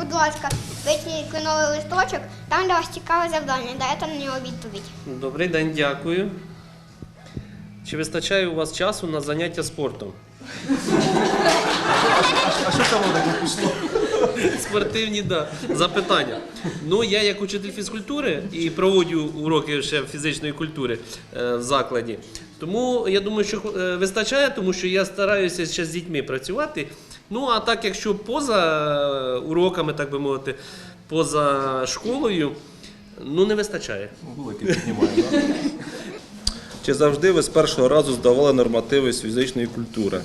будь ласка, витягніть кленовий листочок, там для вас цікаве завдання, дайте на нього відповідь. Добрий день, дякую. Чи вистачає у вас часу на заняття спортом? А що там таке пішло? Спортивні, да. Запитання. Ну, я як учитель фізкультури і проводжу уроки ще фізичної культури е, в закладі. Тому я думаю, що е, вистачає, тому що я стараюся ще з дітьми працювати. Ну, а так, якщо поза е, уроками, так би мовити, поза школою, ну не вистачає. Вулики піднімає? Чи завжди ви з першого разу здавали нормативи з фізичної культури?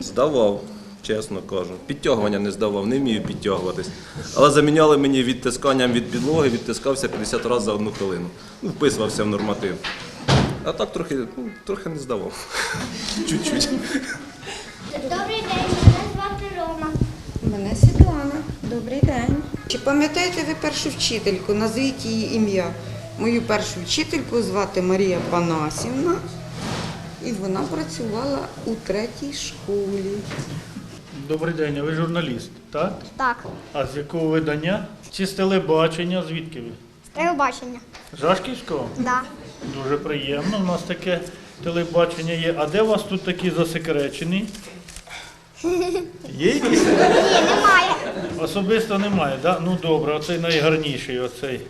Здавав, чесно кажу. Підтягування не здавав, не вмію підтягуватись. Але заміняли мені відтисканням від підлоги, відтискався 50 разів за одну хвилину. Ну, вписувався в норматив. А так трохи, ну, трохи не здавав. Чуть-чуть. Добрий день, мене звати Рома. Мене Світлана. Добрий день. Чи пам'ятаєте ви першу вчительку? Назвіть її ім'я. Мою першу вчительку звати Марія Панасівна. І вона працювала у третій школі. Добрий день, а ви журналіст, так? Так, А з якого видання? Чи з телебачення? Звідки ви? з телебачення. Жашківського? Да. Дуже приємно. У нас таке телебачення є. А де у вас тут такі засекречені? Є якісь? Ні, немає. Особисто немає, так? Ну добре, оцей найгарніший, оцей.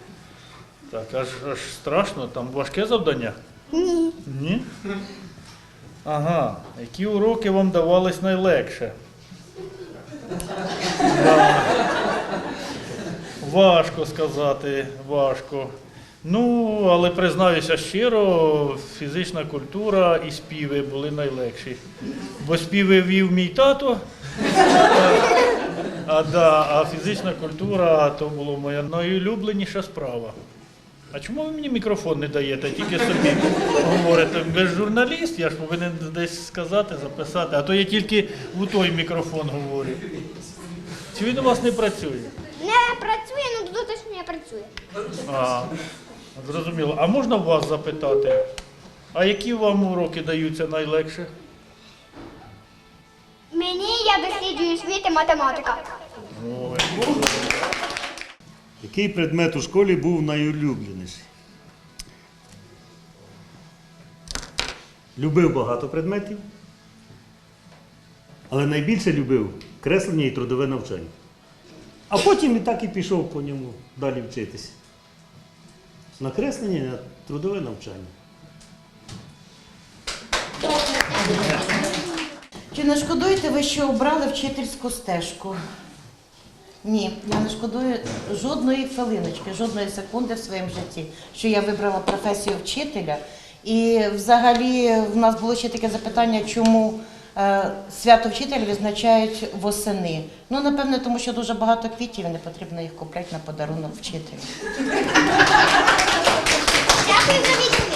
Так, аж, аж страшно, там важке завдання? Ні. Ні? Ага. Які уроки вам давались найлегше? Важко сказати, важко. Ну, але признаюся щиро, фізична культура і співи були найлегші. Бо співи вів мій тато, а, да, а фізична культура то була моя найулюбленіша справа. А чому ви мені мікрофон не даєте, тільки собі говорите? Ви ж журналіст, я ж повинен десь сказати, записати, а то я тільки у той мікрофон говорю. Чи він у вас не працює? Не працює, ну дотично не працює. А, зрозуміло. А можна вас запитати? А які вам уроки даються найлегше? Мені я досліджую світ і математика. Ой, Який предмет у школі був найулюбленіший? Любив багато предметів, але найбільше любив креслення і трудове навчання. А потім і так і пішов по ньому далі вчитися. На креслення і на трудове навчання. Чи не шкодуєте ви, що обрали вчительську стежку? Ні, я не шкодую жодної хвилиночки, жодної секунди в своєму житті, що я вибрала професію вчителя. І взагалі в нас було ще таке запитання, чому е, свято вчителя відзначають восени. Ну, напевне, тому що дуже багато квітів і не потрібно їх купляти на подарунок вчителю. Дякую за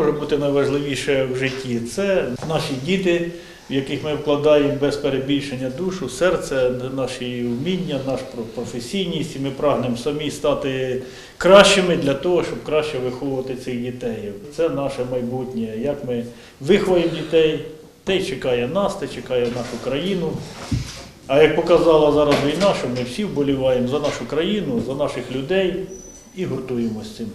відповідь. бути найважливіше в житті, це наші діти, в яких ми вкладаємо без перебільшення душу, серце, наші вміння, нашу професійність, і ми прагнемо самі стати кращими для того, щоб краще виховувати цих дітей. Це наше майбутнє. Як ми виховуємо дітей, те чекає нас, те чекає нашу країну. А як показала зараз війна, що ми всі вболіваємо за нашу країну, за наших людей і гуртуємося з цим.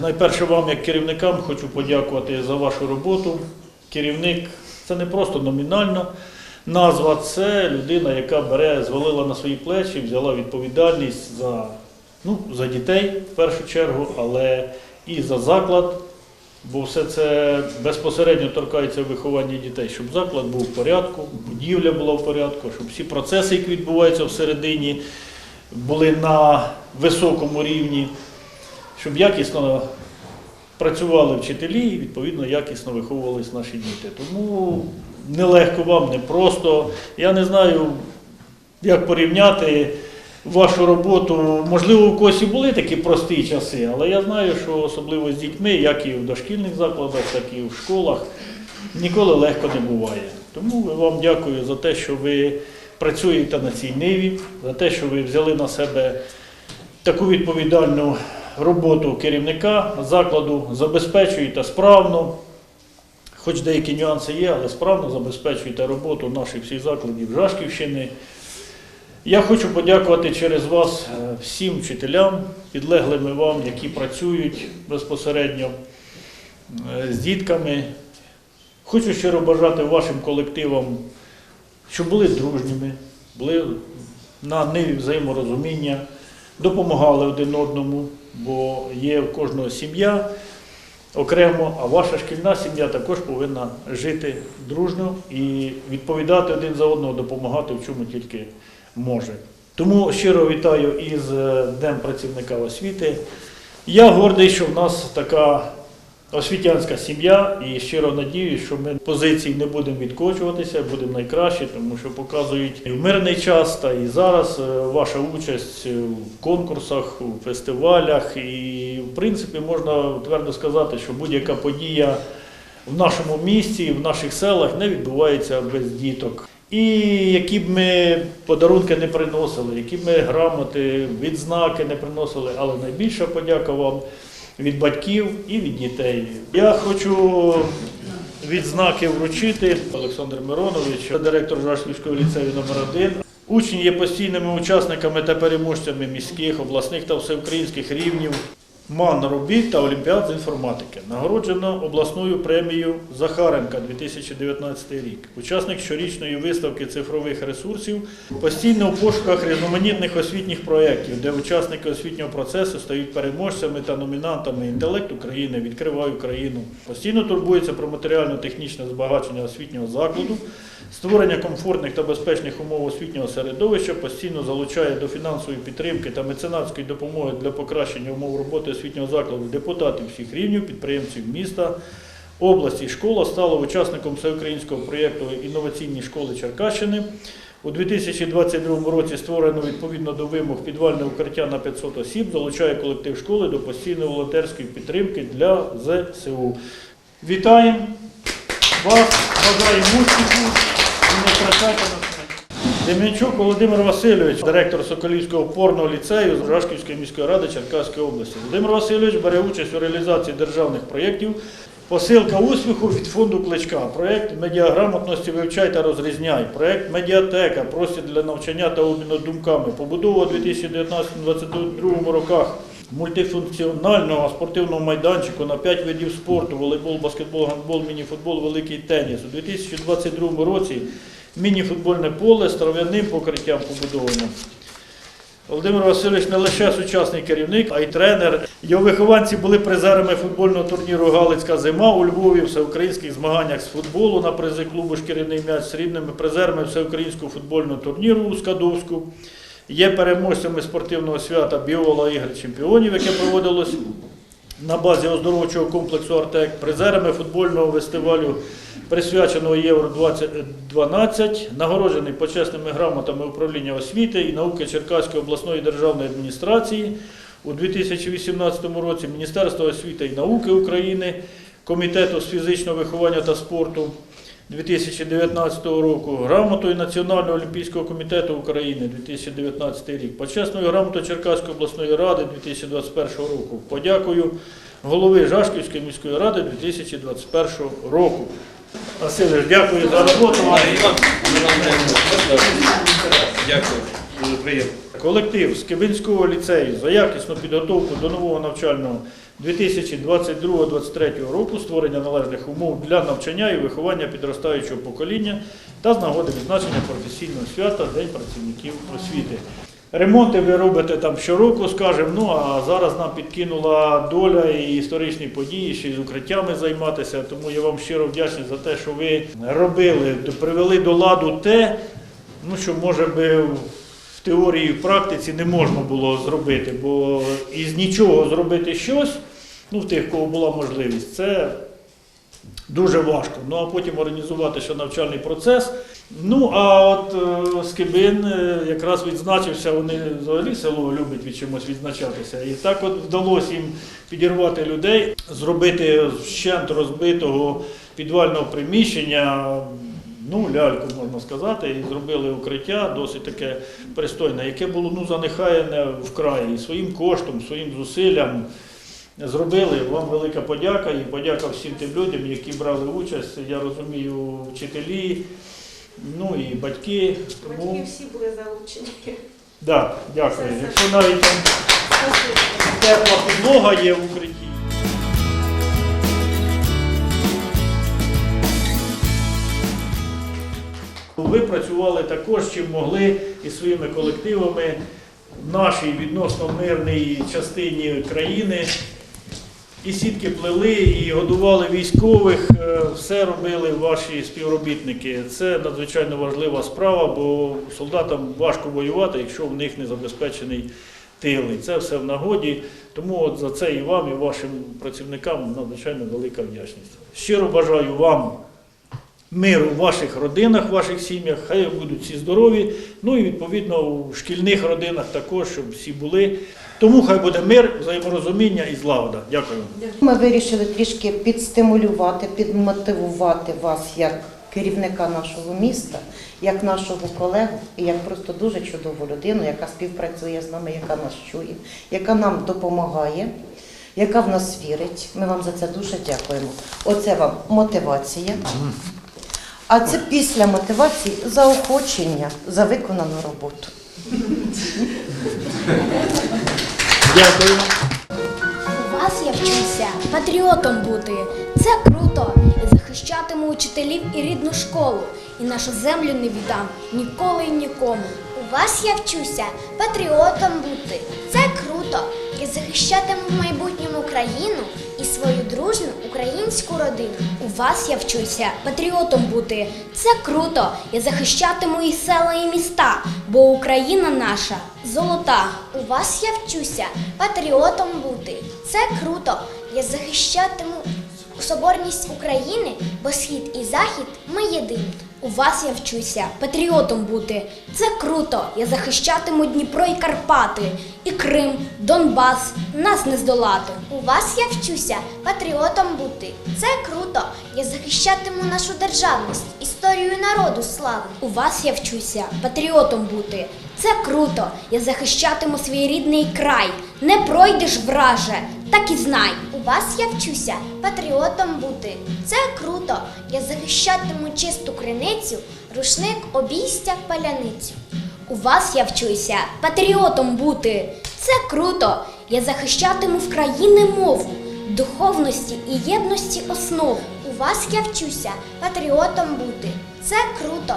Найперше вам, як керівникам, хочу подякувати за вашу роботу. Керівник це не просто номінальна назва, це людина, яка бере, звалила на свої плечі, взяла відповідальність за, ну, за дітей в першу чергу, але і за заклад, бо все це безпосередньо торкається виховання дітей, щоб заклад був в порядку, будівля була в порядку, щоб всі процеси, які відбуваються всередині, були на високому рівні, щоб якісно працювали вчителі і відповідно якісно виховувались наші діти. Тому нелегко вам, не просто. Я не знаю, як порівняти вашу роботу. Можливо, у когось і були такі прості часи, але я знаю, що особливо з дітьми, як і в дошкільних закладах, так і в школах, ніколи легко не буває. Тому вам дякую за те, що ви працюєте на цій ниві, за те, що ви взяли на себе таку відповідальну роботу керівника закладу, забезпечуєте справно, хоч деякі нюанси є, але справно забезпечуєте роботу наших всіх закладів Жашківщини. Я хочу подякувати через вас е, всім вчителям, підлеглими вам, які працюють безпосередньо е, з дітками. Хочу щиро бажати вашим колективам, щоб були дружніми, були на ниві взаєморозуміння, допомагали один одному, бо є в кожного сім'я окремо, а ваша шкільна сім'я також повинна жити дружно і відповідати один за одного, допомагати в чому тільки може. Тому щиро вітаю із е, Днем працівника освіти. Я гордий, що в нас така освітянська сім'я і щиро надіюсь, що ми позиції не будемо відкочуватися, будемо найкращі, тому що показують і в мирний час, та і зараз е, ваша участь в конкурсах, у фестивалях. І, в принципі, можна твердо сказати, що будь-яка подія в нашому місті, в наших селах не відбувається без діток. І які б ми подарунки не приносили, які б ми грамоти, відзнаки не приносили, але найбільша подяка вам від батьків і від дітей. Я хочу відзнаки вручити. Олександр Миронович, директор Жашківського ліцею номер 1 Учні є постійними учасниками та переможцями міських, обласних та всеукраїнських рівнів МАН робіт та Олімпіад з інформатики. Нагороджено обласною премією Захаренка 2019 рік. Учасник щорічної виставки цифрових ресурсів, постійно у пошуках різноманітних освітніх проєктів, де учасники освітнього процесу стають переможцями та номінантами інтелект України, відкривай Україну. Постійно турбується про матеріально-технічне збагачення освітнього закладу, створення комфортних та безпечних умов освітнього середовища, постійно залучає до фінансової підтримки та меценатської допомоги для покращення умов роботи освітнього закладу депутатів всіх рівнів, підприємців міста, області. Школа стала учасником всеукраїнського проєкту інноваційні школи Черкащини. У 2022 році створено відповідно до вимог підвальне укриття на 500 осіб, залучає колектив школи до постійної волонтерської підтримки для ЗСУ. Вітаємо вас, бажаємо успіху Дем'янчук Володимир Васильович, директор Соколівського опорного ліцею з Рашківської міської ради Черкаської області. Володимир Васильович бере участь у реалізації державних проєктів. Посилка успіху від фонду Кличка. Проєкт медіаграмотності вивчай та розрізняй. Проєкт Медіатека, простір для навчання та обміну думками. Побудова у 2019-2022 роках мультифункціонального спортивного майданчику на 5 видів спорту: волейбол, баскетбол, гандбол, мініфутбол, великий теніс. У 2022 році мініфутбольне поле з трав'яним покриттям побудовано. Володимир Васильович не лише сучасний керівник, а й тренер. Його вихованці були призерами футбольного турніру Галицька зима у Львові, всеукраїнських змаганнях з футболу на призи клубу Шкіряний м'яч срібними призерами всеукраїнського футбольного турніру у Скадовську. Є переможцями спортивного свята Біола Ігри чемпіонів, яке проводилось на базі оздоровчого комплексу Артек, призерами футбольного фестивалю, присвяченого Євро 2012, нагороджений почесними грамотами управління освіти і науки Черкаської обласної державної адміністрації у 2018 році Міністерство освіти і науки України. комітету з фізичного виховання та спорту 2019 року, грамотою Національного олімпійського комітету України 2019 рік, почесною грамотою Черкаської обласної ради 2021 року, подякою голови Жашківської міської ради 2021 року. Василь, дякую за роботу. Дякую. Дуже приємно. Колектив Скибинського ліцею за якісну підготовку до нового навчального 2022-2023 року, створення належних умов для навчання і виховання підростаючого покоління та з нагоди відзначення професійного свята День працівників освіти. Ремонти ви робите там щороку, скажімо, ну а зараз нам підкинула доля і історичні події, ще й з укриттями займатися. Тому я вам щиро вдячний за те, що ви робили, привели до ладу те, ну що може би в теорії в практиці не можна було зробити, бо із нічого зробити щось, ну в тих, кого була можливість, це дуже важко. Ну а потім організувати ще навчальний процес. Ну а от е, Скибин е, якраз відзначився, вони взагалі село любить від чимось відзначатися. І так от вдалося їм підірвати людей, зробити вщент розбитого підвального приміщення. Ну, ляльку можна сказати, і зробили укриття досить таке пристойне, яке було ну, занехаяне вкрай і своїм коштом, своїм зусиллям зробили. Вам велика подяка і подяка всім тим людям, які брали участь. Я розумію, вчителі, ну і батьки. Тому Батьки всі були залучені. да, дякую. Якщо навіть там тепла підлога є в укритті. Ви працювали також, чим могли із своїми колективами в нашій відносно мирній частині країни. І сітки плели, і годували військових, е, все робили ваші співробітники. Це надзвичайно важлива справа, бо солдатам важко воювати, якщо в них не забезпечений тил. І це все в нагоді. Тому от за це і вам, і вашим працівникам надзвичайно велика вдячність. Щиро бажаю вам миру в ваших родинах, в ваших сім'ях, хай будуть всі здорові. Ну і відповідно в шкільних родинах також, щоб всі були. Тому хай буде мир, взаєморозуміння і злагода. Дякую. Ми вирішили трішки підстимулювати, підмотивувати вас як керівника нашого міста, як нашого колегу і як просто дуже чудову людину, яка співпрацює з нами, яка нас чує, яка нам допомагає, яка в нас вірить. Ми вам за це дуже дякуємо. Оце вам мотивація. А це після мотивації заохочення за виконану роботу. Дякую. У вас я вчуся патріотом бути. Це круто. Я захищатиму учителів і рідну школу. І нашу землю не віддам ніколи і нікому. У вас я вчуся патріотом бути. Це круто. Я захищатиму в майбутньому країну і свою дружну українську родину. У вас я вчуся патріотом бути. Це круто. Я захищатиму і села, і міста, бо Україна наша золота. У вас я вчуся патріотом бути. Це круто. Я захищатиму соборність України, бо схід і захід ми єдині. У вас я вчуся патріотом бути. Це круто. Я захищатиму Дніпро і Карпати, і Крим, Донбас. Нас не здолати. У вас я вчуся патріотом бути. Це круто. Я захищатиму нашу державність, історію народу слави. У вас я вчуся патріотом бути. Це круто. Я захищатиму свій рідний край. Не пройдеш враже, так і знай. У вас я вчуся патріотом бути. Це круто. Я захищатиму чисту криницю, рушник, обійстя, паляницю. У вас я вчуся патріотом бути. Це круто. Я захищатиму в країни мову, духовності і єдності основу. У вас я вчуся патріотом бути. Це круто.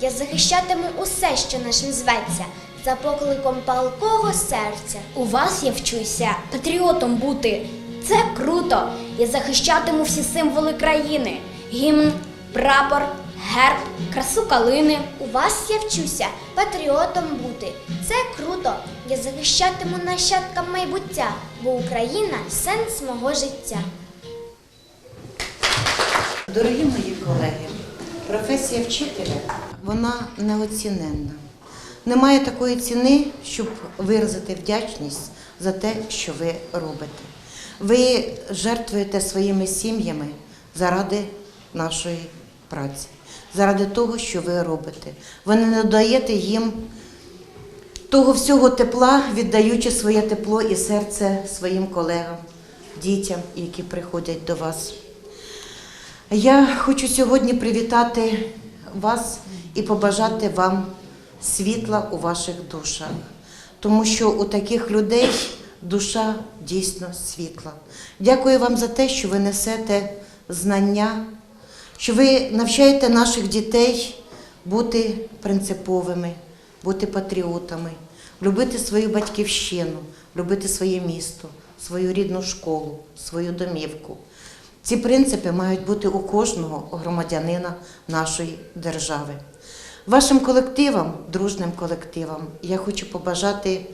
Я захищатиму усе, що нашим зветься, за покликом палкого серця. У вас я вчуся патріотом бути. Це круто. Я захищатиму всі символи країни: гімн, прапор, герб, красу калини. У вас я вчуся патріотом бути. Це круто. Я захищатиму нащадкам майбуття, бо Україна сенс мого життя. Дорогі мої колеги, професія вчителя вона неоціненна. Немає такої ціни, щоб виразити вдячність за те, що ви робите. Ви жертвуєте своїми сім'ями заради нашої праці, заради того, що ви робите. Ви не даєте їм того всього тепла, віддаючи своє тепло і серце своїм колегам, дітям, які приходять до вас. Я хочу сьогодні привітати вас і побажати вам світла у ваших душах, тому що у таких людей душа дійсно світла. Дякую вам за те, що ви несете знання, що ви навчаєте наших дітей бути принциповими, бути патріотами, любити свою батьківщину, любити своє місто, свою рідну школу, свою домівку. Ці принципи мають бути у кожного громадянина нашої держави. Вашим колективам, дружним колективам, я хочу побажати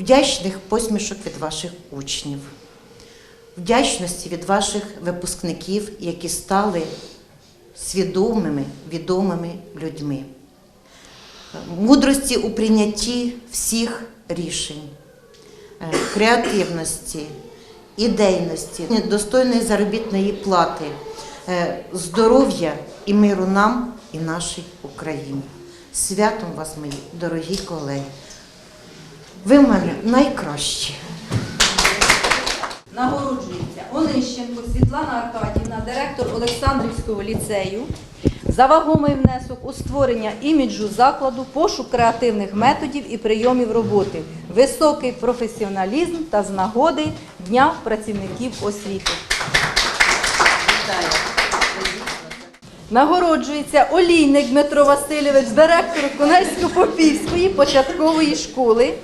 вдячних посмішок від ваших учнів, вдячності від ваших випускників, які стали свідомими, відомими людьми, мудрості у прийнятті всіх рішень, е, креативності, ідейності, достойної заробітної плати, е, здоров'я і миру нам і нашій Україні. Святом вас, мої дорогі колеги! Ви в мене найкращі. Нагороджується Онищенко Світлана Аркадівна, директор Олександрівського ліцею, за вагомий внесок у створення іміджу закладу, пошук креативних методів і прийомів роботи, високий професіоналізм та з нагоди Дня працівників освіти. Нагороджується Олійник Дмитро Васильович, директор Конецько-Попівської початкової школи.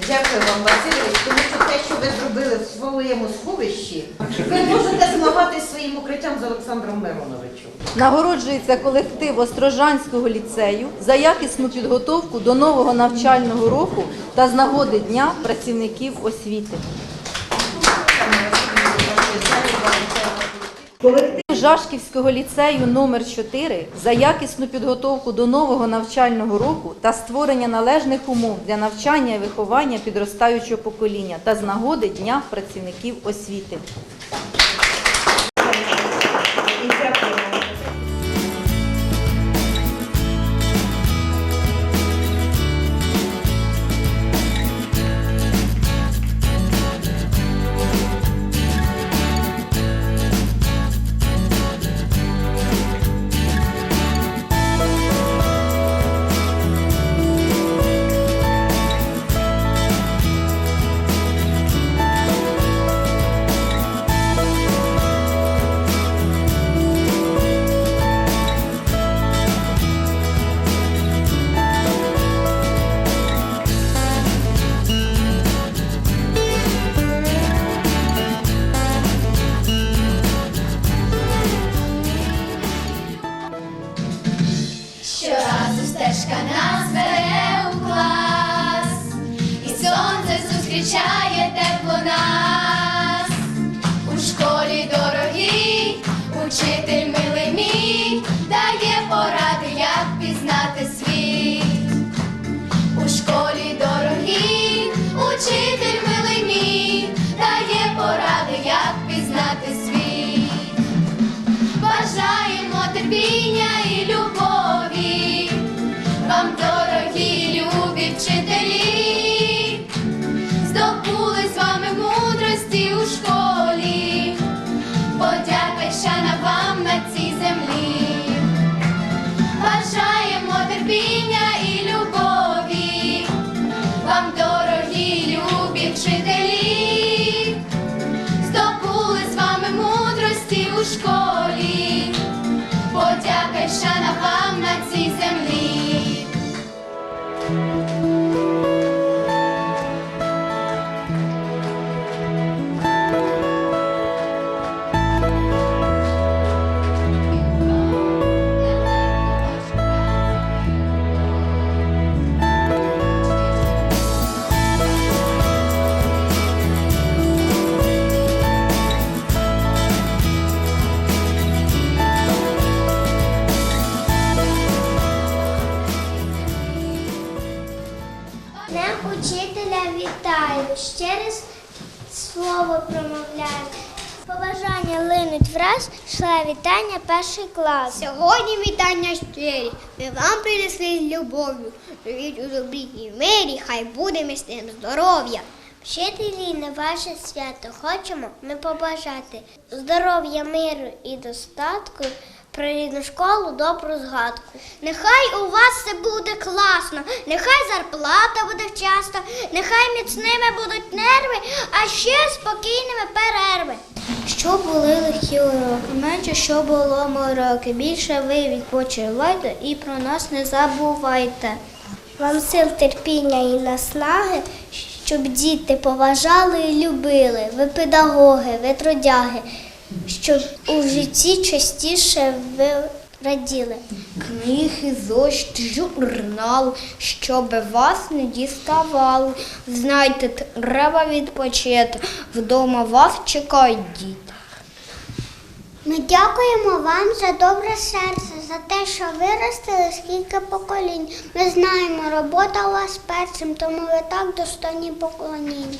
Дякую вам, Васильович, тому що те, що ви зробили в своєму сховищі, ви можете змагатися своїм укриттям з Олександром Мироновичем. Нагороджується колектив Острожанського ліцею за якісну підготовку до нового навчального року та з нагоди Дня працівників освіти. Колектив Жашківського ліцею номер 4 за якісну підготовку до нового навчального року та створення належних умов для навчання і виховання підростаючого покоління та з нагоди Дня працівників освіти. Перший клас. Сьогодні вітання щирі, ми вам принесли з любов'ю. Живіть у добрі мирі, хай буде міцним здоров'я. Вчителі на ваше свято хочемо ми побажати здоров'я, миру і достатку, про рідну школу добру згадку. Нехай у вас все буде класно, нехай зарплата буде вчасно, нехай міцними будуть нерви, а ще спокійними перерви. Що були лихі уроки, менше що було мороки. Більше ви відпочивайте і про нас не забувайте. Вам сил терпіння і наснаги, щоб діти поважали і любили. Ви педагоги, ви трудяги, щоб у житті частіше ви раділи. Книги, зошит, журнал, щоб вас не діставало. Знайте, треба відпочити. Вдома вас чекають діти. Ми дякуємо вам за добре серце, за те, що виростили скільки поколінь. Ми знаємо, робота у вас перцем, тому ви так достойні поклонінь.